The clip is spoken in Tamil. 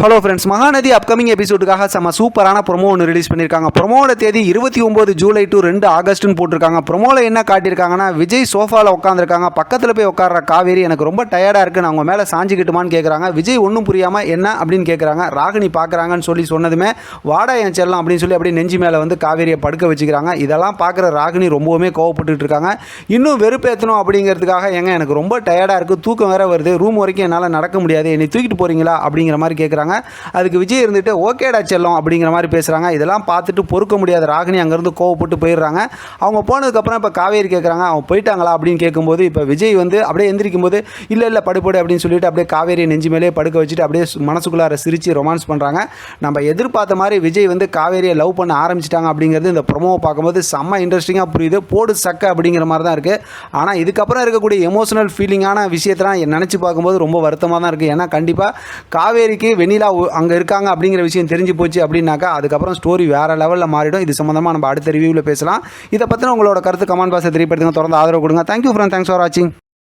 ஹலோ ஃப்ரெண்ட்ஸ் மகாநதி அப்கமிங் எபிசோடுக்காக செம்ம சூப்பரான ப்ரொமோ ஒன்று ரிலீஸ் பண்ணியிருக்காங்க ப்ரொமோட தேதி இருபத்தி ஒம்பது ஜூலை டு ரெண்டு ஆகஸ்ட்னு போட்டிருக்காங்க. ப்ரொமோவில் என்ன காட்டியிருக்காங்கன்னா விஜய் சோஃபாவில் உட்காந்துருக்காங்க பக்கத்தில் போய் உட்கார்ற காவேரி எனக்கு ரொம்ப டயர்டாக இருக்குது நான் அவங்க மேலே சாஞ்சிக்கிட்டுமான்னு கேட்குறாங்க விஜய் ஒன்றும் புரியாமல் என்ன அப்படின்னு கேட்குறாங்க ராகினி பார்க்குறாங்கன்னு சொல்லி சொன்னதுமே வாடா என் செல்லாம் அப்படின்னு சொல்லி அப்படியே நெஞ்சு மேலே வந்து காவேரியை படுக்க வச்சுக்கிறாங்க. இதெல்லாம் பார்க்குற ராகினி ரொம்பவுமே கோவப்பட்டுட்டு இருக்காங்க இன்னும் வெறுப்பேற்றணும் அப்படிங்கிறதுக்காக ஏங்க எனக்கு ரொம்ப டயர்டாக இருக்குது தூக்கம் வேறு வருது. ரூம் வரைக்கும் என்னால் நடக்க முடியாது. என்னை தூக்கிட்டு போகிறீங்களா அப்படிங்கிற மாதிரி கேட்குறாங்க அதுக்கு விஜய் இருந்துட்டு ஓகேடா செல்லம் அப்படிங்கிற மாதிரி பேசுகிறாங்க இதெல்லாம் பார்த்துட்டு பொறுக்க முடியாத ராகினி அங்கேருந்து கோவப்பட்டு போயிடுறாங்க. அவங்க போனதுக்கப்புறம் இப்போ காவேரி கேட்குறாங்க அவங்க போயிட்டாங்களா? அப்படின்னு கேட்கும்போது இப்போ விஜய் வந்து அப்படியே எந்திரிக்கும் போது இல்லை இல்லை படுப்படு அப்படின்னு சொல்லிட்டு அப்படியே காவேரி நெஞ்சு மேலே படுக்க வச்சுட்டு அப்படியே மனசுக்குள்ளார சிரித்து ரொமான்ஸ் பண்ணுறாங்க நம்ம எதிர்பார்த்த மாதிரி விஜய் வந்து காவேரியை லவ் பண்ண ஆரம்பிச்சிட்டாங்க அப்படிங்கிறது இந்த ப்ரொமோவை பார்க்கும்போது செம்ம இன்ட்ரெஸ்டிங்காக புரியுது. போடு சக்க அப்படிங்கிற மாதிரி தான் இருக்குது ஆனால் இதுக்கப்புறம் இருக்கக்கூடிய எமோஷனல் ஃபீலிங்கான விஷயத்தெல்லாம் நினச்சி பார்க்கும்போது ரொம்ப வருத்தமாக தான் இருக்குது ஏன்னா கண்டிப்பாக காவேரிக்கு வெண்ணிலா அங்கே இருக்காங்க அப்படிங்கிற விஷயம் தெரிஞ்சு போச்சு அப்படின்னாக்கா அதுக்கப்புறம் ஸ்டோரி வேறு லெவலில் மாறிடும். இது சம்மந்தமாக நம்ம அடுத்த ரிவ்யூவில் பேசலாம். இதை பற்றின உங்களோட கருத்து கமெண்ட் பாக்ஸை தெரியப்படுத்துங்க. தொடர்ந்து ஆதரவு கொடுங்க. தேங்க்யூ ஃப்ரெண்ட் தேங்க்ஸ் ஃபார் வாட்சிங்